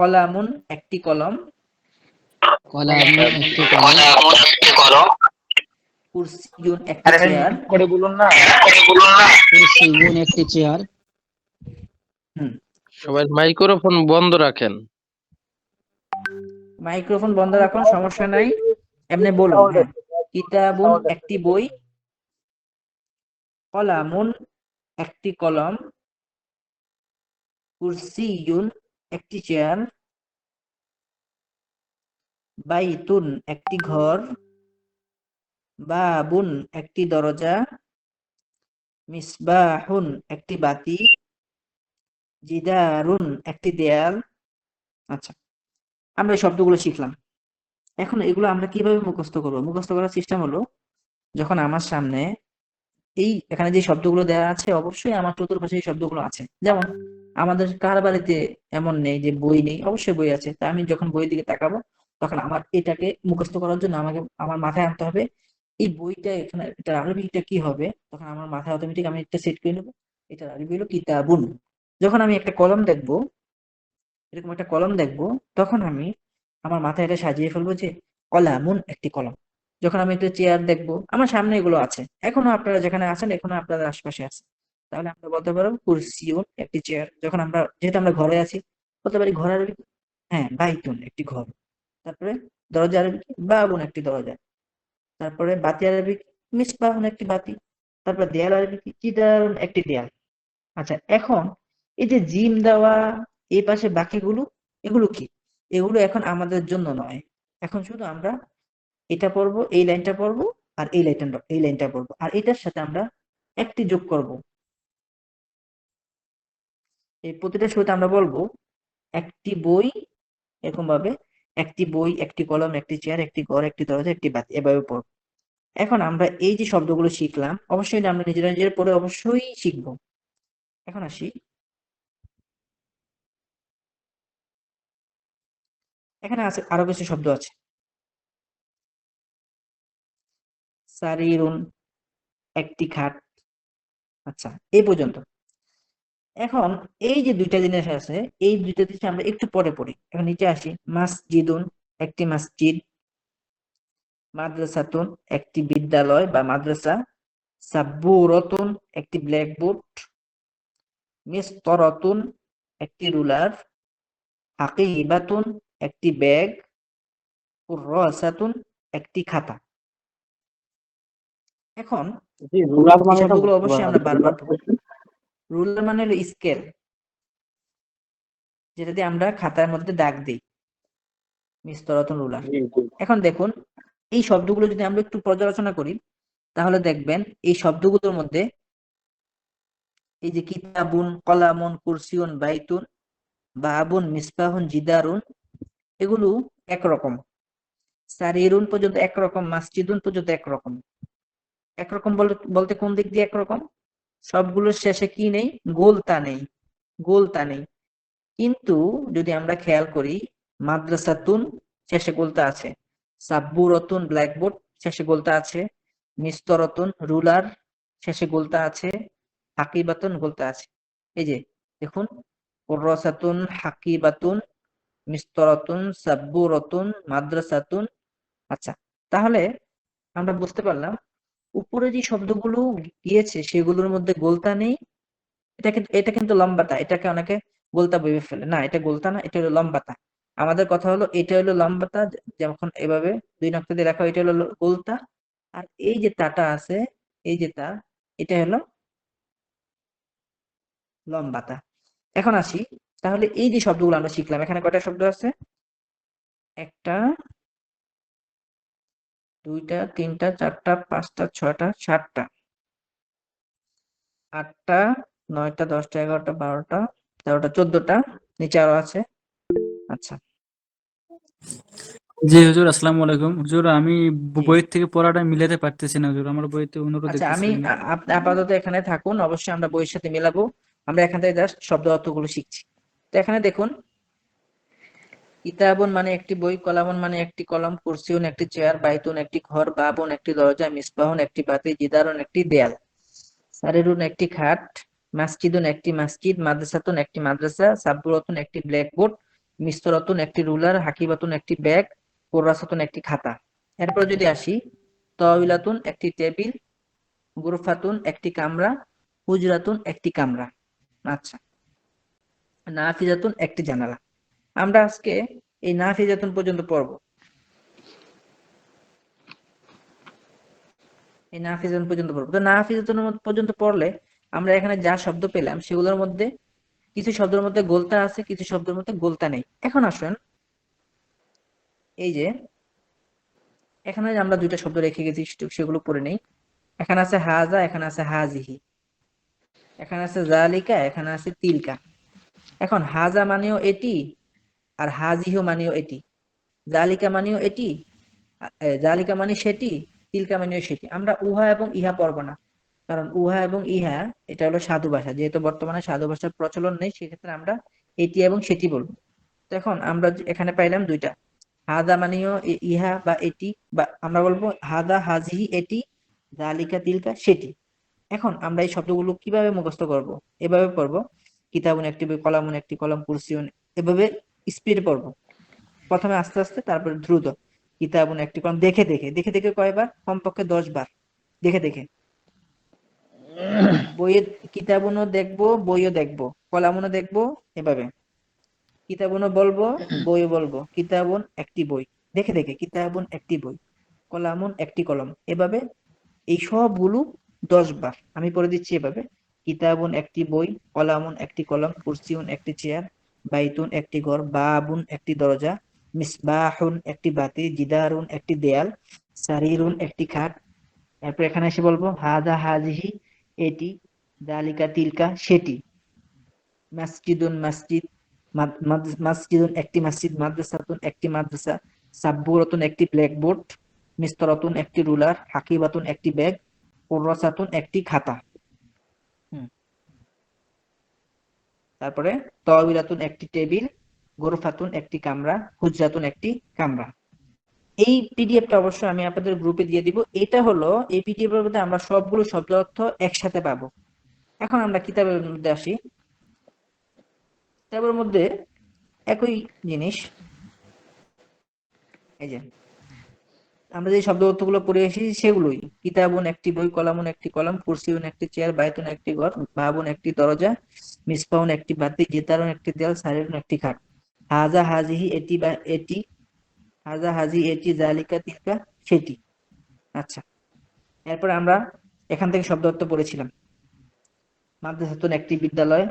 কলামুন একটি কলম কলামুন একটি কলম কুরসিয়ুন একটি চেয়ার। করে বলুন না। কুরসিউন একটি চেয়ার। হুম। সবাই মাইক্রোফোন বন্ধ রাখেন। মাইক্রোফোন বন্ধ রাখুন সমস্যা নাই। এমনি বলুন হ্যাঁ। কিতাবুন একটি বই কলামুন একটি কলম কুরসিয়ুন একটি চেয়ার, বাইতুন একটি ঘর, বাবুন একটি দরজা, মিসবাহুন একটি বাতি, জিদারুন একটি দেয়াল। আচ্ছা আমরা এই শব্দগুলো শিখলাম। এখন এগুলো আমরা কীভাবে মুখস্থ করব? মুখস্থ করার সিস্টেম হলো, যখন আমার সামনে এই এখানে যে শব্দগুলো দেওয়া আছে, অবশ্যই আমার চতুর্পাশে এই শব্দগুলো আছে। যেমন, আমাদের কার বাড়িতে এমন নেই যে বই নেই? অবশ্যই বই আছে। তা আমি যখন বইয়ের দিকে তাকাবো, তখন আমার এটাকে মুখস্থ করার জন্য আমাকে, আমার মাথায় আনতে হবে, এই বইটা এখানে, এটার আরবিটা কি হবে? তখন আমার মাথায় অটোমেটিক আমি একটা সেট করে নেব। এটার আরবি হলো কিতাবুন। যখন আমি একটা কলম দেখব, এরকম একটা কলম দেখব, তখন আমি আমার মাথায় এটা সাজিয়ে ফেলব যে কলামুন একটি কলম। যখন আমি একটা চেয়ার দেখব, আমার সামনে এগুলো আছে। এখনও আপনারা যেখানে আছেন, এখনও আপনাদের আশপাশে আছে। তাহলে আমরা বলতে পারব কুরসিউন একটি চেয়ার যখন আমরা, যেহেতু আমরা ঘরে আছি, বলতে পারি ঘর হ্যাঁ বাইতুন একটি ঘর। তারপরে দরজা আরবি? বাবুন একটি দরজা। তারপরে বাতি আরবি? মিসবাহুন একটি বাতি। তারপরে দেয়াল আরবি কি জিদারুন একটি দেয়াল। আচ্ছা এখন এই যে জিম দেওয়া, এই পাশে বাকিগুলো, এগুলো কি? এগুলো এখন আমাদের জন্য নয়। এখন শুধু আমরা এটা পড়ব, এই লাইনটা পড়ব আর এই লাইনটা এই লাইনটা পড়ব। আর এটার সাথে আমরা একটি যোগ করব। এই প্রতিটা শুরুতে আমরা বলব, একটি বই এরকম ভাবে একটি বই, একটি কলম, একটি চেয়ার, একটি ঘর, একটি দরজা, একটি বাতি, এভাবে পড়ব। এখন আমরা এই যে শব্দগুলো শিখলাম, অবশ্যই আমরা নিজেরা নিজের পড়ে অবশ্যই শিখব। এখন আসি। এখানে আছে আরও কিছু শব্দ আছে। সারিরুন একটি খাট। আচ্ছা এই পর্যন্ত। এখন এই যে দুইটা জিনিস আছে, এই দুইটা জিনিস আমরা একটু পরে পড়ি। এখন নিচে আসি। মাসজিদুন একটি মসজিদ, মাদ্রাসাতুন একটি বিদ্যালয় বা মাদ্রাসা, সাব্বুরতুন একটি ব্ল্যাকবোর্ড, মিস্তরতুন একটি রুলার হাকিবাতুন একটি ব্যাগ, কুররাসাতুন একটি খাতা। এখন রুলার মানে শব্দগুলো অবশ্যই আমরা বারবার রুলার মানে হলো স্কেল যেটা দিয়ে আমরা খাতার মধ্যে দাগ দিই মিস্তরাতুন রুলার এখন দেখুন এই শব্দগুলো যদি আমরা একটু পর্যালোচনা করি তাহলে দেখবেন এই শব্দগুলোর মধ্যে এই যে কিতাবুন কলামুন কুরসিউন বাইতুন বাবুন মিসবাহুন জিদারুন এগুলো একরকম। সারিরুন পর্যন্ত একরকম মাসজিদুন পর্যন্ত একরকম। একরকম বল- বলতে কোন দিক দিয়ে একরকম? সবগুলোর শেষে কি নেই? গোলতা নেই। গোলতা নেই। কিন্তু যদি আমরা খেয়াল করি, মাদ্রাসাতুন শেষে গোলতা আছে, সাব্বুরতুন ব্ল্যাকবোর্ড শেষে গোলতা আছে, মিস্তরতুন রুলার শেষে গোলতা আছে, হাকিবাতুন গোলতা আছে। এই যে, দেখুন, কুররাসাতুন, হাকিবাতুন, মিস্তরাতুন, সাব্বুরাতুন, মাদ্রাসাতুন। আচ্ছা তাহলে আমরা বুঝতে পারলাম উপরে যে শব্দগুলো গিয়েছে, সেগুলোর মধ্যে গোলতা নেই। এটা কিন্তু এটা কিন্তু লম্বাতা। এটাকে অনেকে গোলতা ভেবে ফেলে। না, এটা গোলতা না, এটা হলো লম্বাতা। আমাদের কথা হলো, এটা হলো লম্বাতা, যখন এভাবে দুই নক্তা দিয়ে রাখা এটা হলো গোলতা। আর এই যে তাটা আছে, এই যে তা, এটা হলো লম্বাতা। এখন আসি। তাহলে এই যে শব্দগুলো আমরা শিখলাম, এখানে কয়টা শব্দ আছে? একটা দুইটা তিনটা চারটা পাঁচটা ছয়টা সাতটা। আটটা নয়টা দশটা এগারোটা বারোটা তেরোটা চোদ্দটা নিচে আরও আছে। আচ্ছা। জি হুজুর আসসালামু আলাইকুম। হুজুর আমি বইয়ের থেকে পড়াটা মিলাতে পারতেছি না হুজুর। আমার বইতে অনুরোধ আচ্ছা আমি আপনি আপাতত এখানে থাকুন অবশ্যই আমরা বইয়ের সাথে মেলাবো। আমরা এখান থেকে জাস্ট শব্দ অর্থগুলো শিখছি। তো এখানে দেখুন কিতাবুন মানে একটি বই কলামুন মানে একটি কলম, কুরসিউন একটি চেয়ার, বাইতুন একটি ঘর, বাবুন একটি দরজা, মিসবাহুন একটি বাতি, জিদারুন একটি দেয়াল। সারিরুন একটি খাট, মাসজিদুন একটি মসজিদ, মাদ্রাসাতুন একটি মাদ্রাসা, সাব্বুরাতুন একটি ব্ল্যাকবোর্ড মিস্তরাতুন একটি রুলার, হাকিবাতুন একটি ব্যাগ, কোর্রাসাতুন একটি খাতা। এরপর যদি আসি তবিলাতুন একটি টেবিল, গুরফাতুন একটি কামরা, হুজরাতুন একটি কামরা। আচ্ছা। নাফিজাতুন একটি জানালা। আমরা আজকে এই নাফিজাতুন পর্যন্ত পড়ব। এই নাফিজাতুন পর্যন্ত পড়ব। তো নাফিজাতুন পর্যন্ত পড়লে আমরা এখানে যা শব্দ পেলাম সেগুলোর মধ্যে কিছু শব্দের মধ্যে গোলতা আছে, কিছু শব্দের মধ্যে গোলতা নেই। এখন আসুন, এই যে এখানে আমরা দুইটা শব্দ রেখে গেছি সেগুলো পড়ে নেই। এখানে আছে হাজা, এখানে আছে হাজিহি। এখানে আছে জালিকা, এখানে আছে তিলকা। এখন হাজা মানেও এটি আর হাজিহু মানেও এটি। জালিকা মানেও এটি জালিকা মানে সেটি, তিলকা মানেও সেটি। আমরা উহা এবং ইহা পড়ব না। কারণ উহা এবং ইহা, এটা হলো সাধু ভাষা। যেহেতু বর্তমানে সাধু ভাষার প্রচলন নেই, সেক্ষেত্রে আমরা এটি এবং সেটি বলব। এখন আমরা এখানে পাইলাম দুইটা। হাদা মানেও ইহা বা এটি বা, আমরা বলব হাদা, হাজিহি, এটি, জালিকা, তিলকা, সেটি। এখন আমরা এই শব্দগুলো কীভাবে মুখস্থ করব? এভাবে পড়ব। কিতাবুন একটি কলামুন একটি কলম, কুরসিউন, এভাবে স্পিডে পড়ব। প্রথমে আস্তে আস্তে, তারপরে দ্রুত। কিতাবুন একটি কলম দেখে দেখে দেখে দেখে কয়বার? কমপক্ষে দশ বার দেখে দেখে। বইয়ের কিতাবুনও দেখব, বইও দেখব। কলামুনও দেখব, এভাবে। কিতাবুনও বলব, বইও বলব। কিতাবুন একটি বই। দেখে দেখে কিতাবুন একটি বই। কলামুন একটি কলম। এভাবে এই সবগুলো দশ বার আমি পড়ে দিচ্ছি এভাবে। কিতাবুন একটি বই কলামুন একটি কলম কুরসিউন একটি চেয়ার বাইতুন একটি ঘর, বাবুন একটি দরজা, মিসবাহুন একটি বাতি, জিদারুন একটি দেয়াল, সারিরুন একটি খাট। এরপর এখানে এসে বলব, হাদা হাজিহি, এটি, দালিকা তিলকা, সেটি। মসজিদুন মসজিদ মসজিদুন একটি মসজিদ, মাদ্রাসাতুন একটি মাদ্রাসা, সাব্বুরাতুন একটি ব্ল্যাকবোর্ড, মিস্তরাতুন একটি রুলার, হাকিবাতুন একটি ব্যাগ কুররাসাতুন একটি খাতা। তারপরে তবিলাতুন একটি টেবিল, গোরফাতুন একটি কামরা হুজরাতুন একটি কামরা। এই পিডিএফটা অবশ্যই আমি আপনাদের গ্রুপে দিয়ে দিব। এটা হলো, এই পিডিএফ এর মধ্যে আমরা সবগুলো শব্দ অর্থ একসাথে পাবো। এখন আমরা কিতাবের মধ্যে আসি। কিতাবের মধ্যে একই জিনিস। এই যে আমরা যে শব্দ অর্থগুলো পড়ে এসেছি সেগুলোই। কিতাবুন একটি বই, কলামুন একটি কলম, কুরসিউন একটি চেয়ার বাইতুন একটি ঘর বাবুন একটি দরজা মিসপাউন একটি বাতি জিতারুন একটি দেয়াল, সারিরুন একটি খাট। হাজা হাজিহি এটি বা এটি, হাজা হাজি এটি, জালিকা তিলকা সেটি। আচ্ছা এরপর আমরা এখান থেকে শব্দ অর্থ পড়েছিলাম। মাদ্রাসাতুন একটি বিদ্যালয়